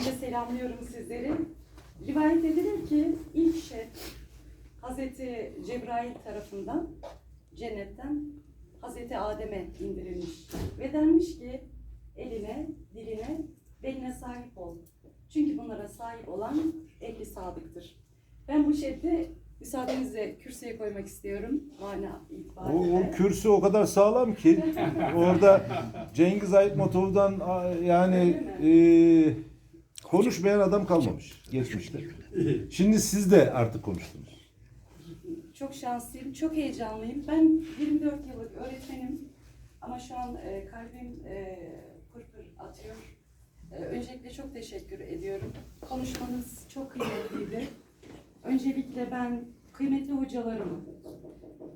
Önce selamlıyorum sizleri. Rivayet edilir ki ilk şef Hazreti Cebrail tarafından cennetten Hazreti Adem'e indirilmiş. Ve denmiş ki eline, diline, beline sahip ol. Çünkü bunlara sahip olan ehli sadıktır. Ben bu şefte müsaadenizle kürsüye koymak istiyorum. Mana O, itibariyle. o kürsü o kadar sağlam ki orada Cengiz Aytmatov'dan a, yani konuşmayan adam kalmamış geçmişte. Şimdi siz de artık konuştunuz. Çok şanslıyım, çok heyecanlıyım. Ben 24 yıllık öğretmenim ama şu an e, kalbim e, pırpır atıyor. E, öncelikle çok teşekkür ediyorum. Konuşmanız çok kıymetliydi. Öncelikle ben kıymetli hocalarımı,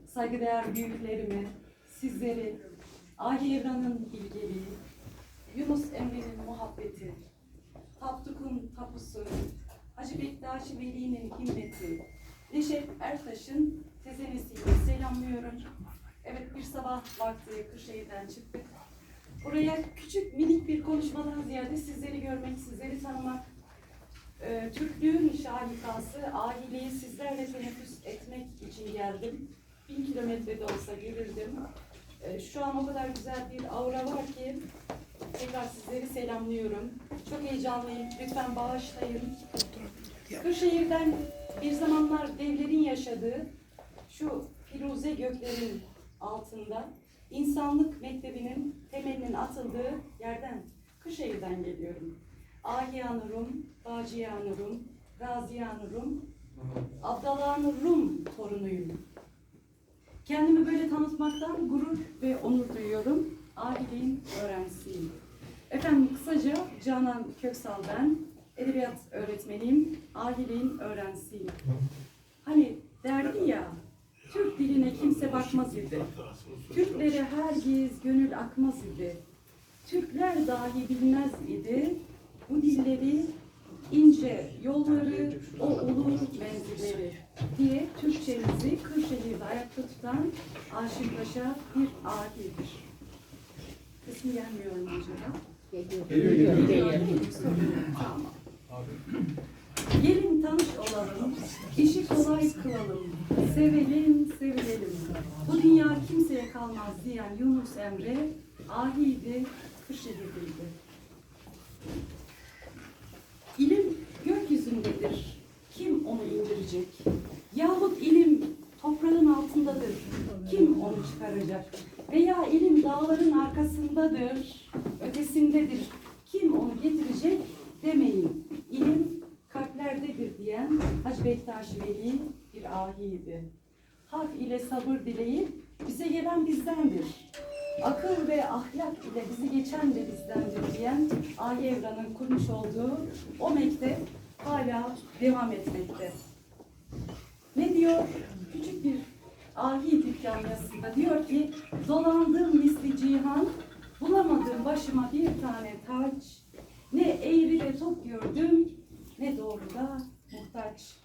saygıdeğer büyüklerimi, sizleri, Ahi Evran'ın bilgeliği, Yunus Emre'nin muhabbeti, Tapduk'un tapusu, Hacı Bektaşi Veli'nin himmeti, Neşet Ertaş'ın tezenesiyle selamlıyorum. Evet bir sabah vakti Kırşehir'den çıktık. Buraya küçük minik bir konuşmadan ziyade sizleri görmek, sizleri tanımak, e, Türklüğün şahikası, ahiliği sizlerle teneffüs etmek için geldim. Bin kilometrede olsa gelirdim. E, şu an o kadar güzel bir aura var ki tekrar sizleri selamlıyorum. Çok heyecanlıyım. Lütfen bağışlayın. Kırşehir'den bir zamanlar devlerin yaşadığı şu firuze göklerin altında insanlık mektebinin temelinin atıldığı yerden, Kırşehir'den geliyorum. Ahiyan-ı Rum, Baciyan-ı Rum, Gaziyan-ı Rum, Abdallah-ı Rum torunuyum. Kendimi böyle tanıtmaktan gurur ve onur duyuyorum. Ahiliğin öğrencisiyim. Efendim kısaca Canan Köksal ben. Edebiyat öğretmeniyim. Ahiliğin öğrencisiyim. Hani derdi ya, Türk diline kimse bakmaz idi. Türklere hergiz gönül akmaz idi. Türkler dahi bilmez idi. Bu dilleri ince yolları, o olur menzilleri diye Türkçemizi Kırşehir'de ayakta tutan Aşık Paşa bir ahidir. Kısmı gelmiyor acaba? Geliyor, geliyor. Tamam. Gelin tanış olalım, işi kolay kılalım, sevelim, sevilelim. Bu dünya kimseye kalmaz diyen Yunus Emre, ahiydi, Kırşehir'deydi. İlim gökyüzündedir, kim onu indirecek? Yahut ilim toprağın altındadır, kim onu çıkaracak? Veya ilim dağların arkasındadır, ötesindedir, kim onu getirecek demeyin. İlim kalplerdedir diyen Hacı Bektaş Veli bir ahiydi. Hak ile sabır dileyip bize gelen bizdendir. Akıl ve ahlak ile bizi geçen de bizdendir diyen Ahi Evran'ın kurmuş olduğu o mektep hala devam etmekte. Ne diyor? Küçük bir ahi dükkan yazısında diyor ki dolandığım misli cihan bulamadım başıma bir tane taç ne eğri de top gördüm ne doğruda muhtaç.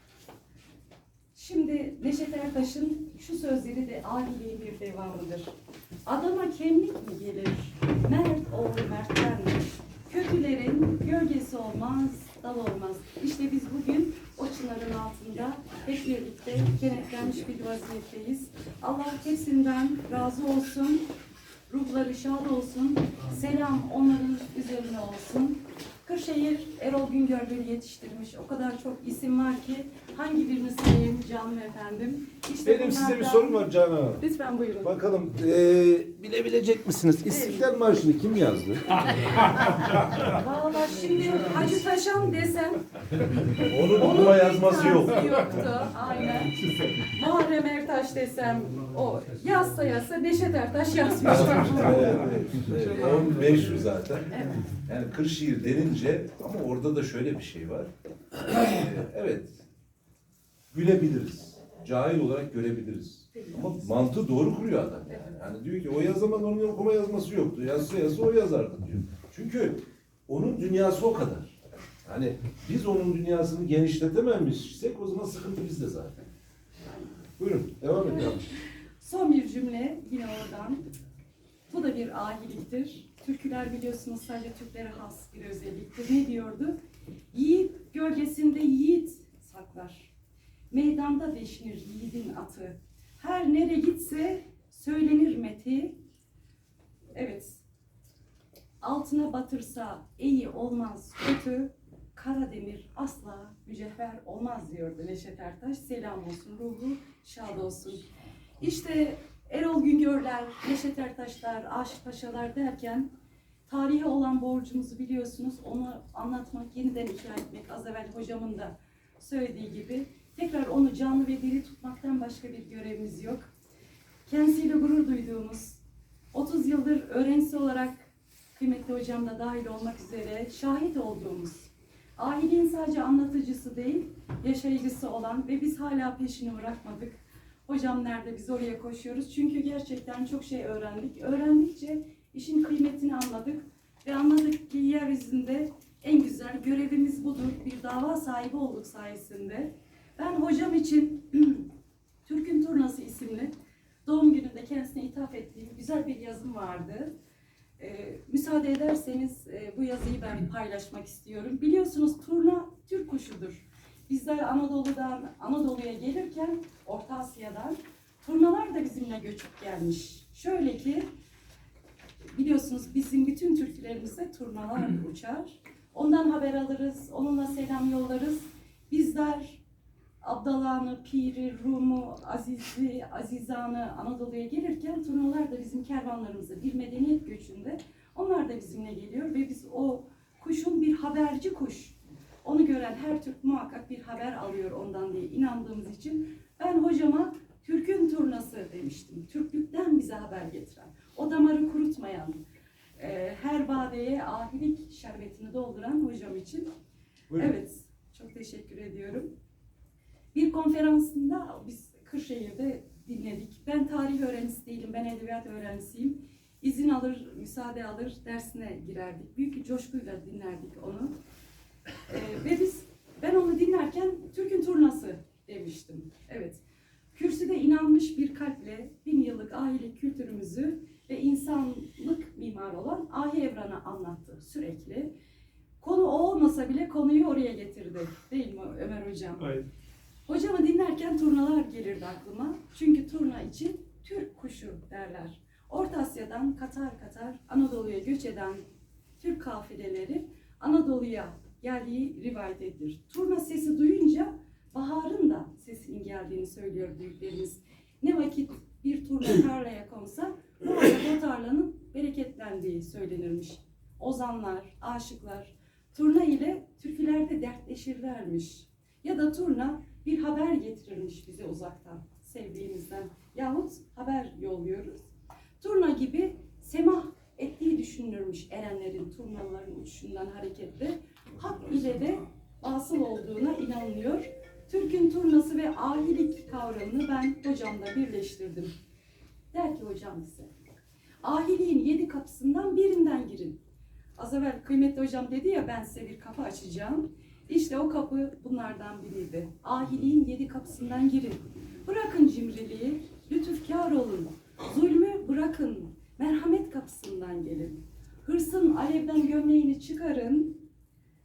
Şimdi Neşet Ertaş'ın şu sözleri de ahiliğin bir devamıdır. Adama kemlik mi gelir? Mert oğlu mertlenmiş. Kötülerin gölgesi olmaz, dal olmaz. İşte biz bugün o çınarın altında hep birlikte kenetlenmiş bir vaziyetteyiz. Allah hepsinden razı olsun. Ruhları şad olsun. Selam onların üzerine olsun. Kırşehir Erol Güngör'leri yetiştirmiş. O kadar çok isim var ki hangi birini sayayım canım efendim. İşte Benim size bir bunlardan- sorum var Canan. Lütfen buyurun. Bakalım e, bilebilecek misiniz? İstiklal Marşı'nı kim yazdı? Valla şimdi Hacı Taşan desem Onun okuma yazması yok. Yoktu. Aynen. Muharrem Ertaş desem o yazsa yazsa Neşet Ertaş yazmış. Evet, evet, evet. O meşhur zaten. Evet. Yani Kırşehir denince ama orada da şöyle bir şey var. Ee, evet. Gülebiliriz. Cahil olarak görebiliriz. Ama mantığı doğru kuruyor adam yani. Yani diyor ki o yazamaz onun okuma yazması yoktu. Yazsa yazsa o yazardı diyor. Çünkü onun dünyası o kadar. Yani biz onun dünyasını genişletememişsek o zaman sıkıntı bizde zaten. Buyurun devam edelim. Son bir cümle yine oradan. Bu da bir ahiliktir. Türküler biliyorsunuz sadece Türklere has bir özelliktir. Ne diyordu? Yiğit gölgesinde yiğit saklar. Meydanda deşinir yiğidin atı. Her nere gitse söylenir meti. Evet. Altına batırsa iyi olmaz kötü. Kara demir asla mücevher olmaz diyordu Neşet Ertaş. Selam olsun, ruhu şad olsun. İşte Erol Güngörler, Neşet Ertaşlar, Aşık Paşalar derken tarihe olan borcumuzu biliyorsunuz. Onu anlatmak, yeniden ikna etmek az evvel hocamın da söylediği gibi. Tekrar onu canlı ve diri tutmaktan başka bir görevimiz yok. Kendisiyle gurur duyduğumuz, 30 yıldır öğrencisi olarak kıymetli hocam da dahil olmak üzere şahit olduğumuz, ahiliğin sadece anlatıcısı değil, yaşayıcısı olan ve biz hala peşini bırakmadık. Hocam nerede biz oraya koşuyoruz. Çünkü gerçekten çok şey öğrendik. Öğrendikçe işin kıymetini anladık ve anladık ki yeryüzünde en güzel görevimiz budur. Bir dava sahibi olduk sayesinde. Ben hocam için Türk'ün Turnası isimli doğum gününde kendisine ithaf ettiğim güzel bir yazım vardı. Ee, müsaade ederseniz e, bu yazıyı ben paylaşmak istiyorum. Biliyorsunuz turna Türk kuşudur. Bizler Anadolu'dan Anadolu'ya gelirken Orta Asya'dan turnalar da bizimle göçüp gelmiş. Şöyle ki biliyorsunuz bizim bütün türkülerimizde turnalar uçar. Ondan haber alırız, onunla selam yollarız. Bizler Abdalanı, Piri, Rum'u, Aziz'i, Azizan'ı Anadolu'ya gelirken turnalar da bizim kervanlarımızda bir medeniyet göçünde onlar da bizimle geliyor ve biz o kuşun bir haberci kuş. Onu gören her Türk muhakkak bir haber alıyor ondan diye inandığımız için ben hocama Türk'ün turnası demiştim. Türklükten bize haber getiren, o damarı kurutmayan, e, her badeye ahilik şerbetini dolduran hocam için. Buyurun. Evet, çok teşekkür ediyorum. Bir konferansında biz Kırşehir'de dinledik. Ben tarih öğrencisi değilim, ben edebiyat öğrencisiyim. İzin alır, müsaade alır, dersine girerdik. Büyük bir coşkuyla dinlerdik onu. Ee, ve biz, ben onu dinlerken Türk'ün turnası demiştim. Evet. Kürsüde inanmış bir kalple bin yıllık ahilik kültürümüzü insanlık mimarı olan Ahi Evran'ı anlattı sürekli. Konu o olmasa bile konuyu oraya getirdi. Değil mi Ömer Hocam? Evet. Hocamı dinlerken turnalar gelirdi aklıma. Çünkü turna için Türk kuşu derler. Orta Asya'dan Katar Katar Anadolu'ya göç eden Türk kafileleri Anadolu'ya geldiği rivayet edilir. Turna sesi duyunca baharın da sesinin geldiğini söylüyor büyüklerimiz. Ne vakit bir turna tarlaya konsa bu arada tarlanın bereketlendiği söylenirmiş. Ozanlar, aşıklar turna ile türkülerde dertleşirlermiş. Ya da turna bir haber getirirmiş bize uzaktan, sevdiğimizden. Yahut haber yolluyoruz. Turna gibi semah ettiği düşünülürmüş erenlerin, turnaların uçuşundan hareketle. Hak ile de asıl olduğuna inanılıyor. Türk'ün turnası ve ahilik kavramını ben hocamla birleştirdim. Ki hocam bize, ahiliğin yedi kapısından birinden girin. Az evvel kıymetli hocam dedi ya ben size bir kapı açacağım. İşte o kapı bunlardan biriydi. Ahiliğin yedi kapısından girin. Bırakın cimriliği, lütufkar olun. Zulmü bırakın, merhamet kapısından gelin. Hırsın alevden gömleğini çıkarın,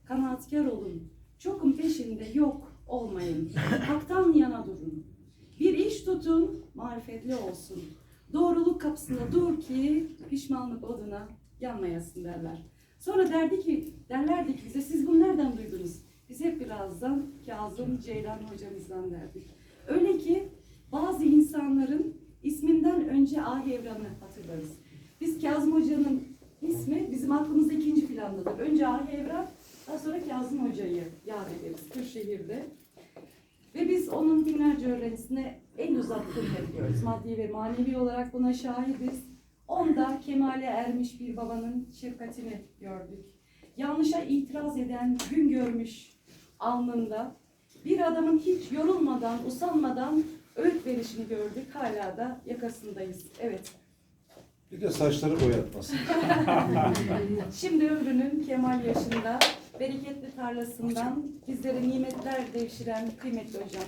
kanaatkar olun. Çokun peşinde yok olmayın. Haktan yana durun. Bir iş tutun, marifetli olsun. Doğruluk kapısında dur ki pişmanlık oduna yanmayasın derler. Sonra derdi ki, derlerdi ki bize siz bunu nereden duydunuz? Biz hep birazdan Kazım Ceylan hocamızdan derdik. Öyle ki bazı insanların isminden önce Ahi Evran'ı hatırlarız. Biz Kazım Hoca'nın ismi bizim aklımızda ikinci plandadır. Önce Ahi Evran, daha sonra Kazım Hoca'yı yad ederiz Kırşehir'de. Ve biz onun binlerce öğrencisine el uzattığını yapıyoruz. Maddi ve manevi olarak buna şahidiz. Onda kemale ermiş bir babanın şefkatini gördük. Yanlışa itiraz eden gün görmüş alnında. Bir adamın hiç yorulmadan, usanmadan öğüt verişini gördük. Hala da yakasındayız. Evet. Bir de saçları boyatması. Şimdi ömrünün kemal yaşında bereketli tarlasından bizlere nimetler devşiren kıymetli hocam.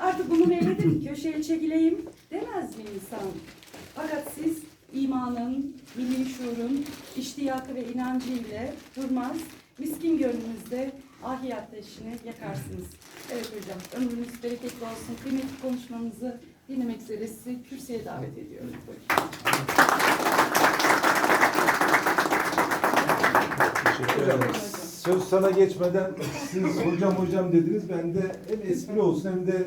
Artık bunu eyledim, köşeye çekileyim demez mi insan? Fakat siz imanın, milli şuurun, iştiyakı ve inancı ile durmaz, miskin gönlünüzde ahi ateşini yakarsınız. Evet hocam, ömrünüz bereketli olsun. Kıymetli konuşmamızı dinlemek üzere sizi kürsüye davet ediyorum. Hocam, söz sana geçmeden siz hocam hocam dediniz. Ben de hem espri olsun hem de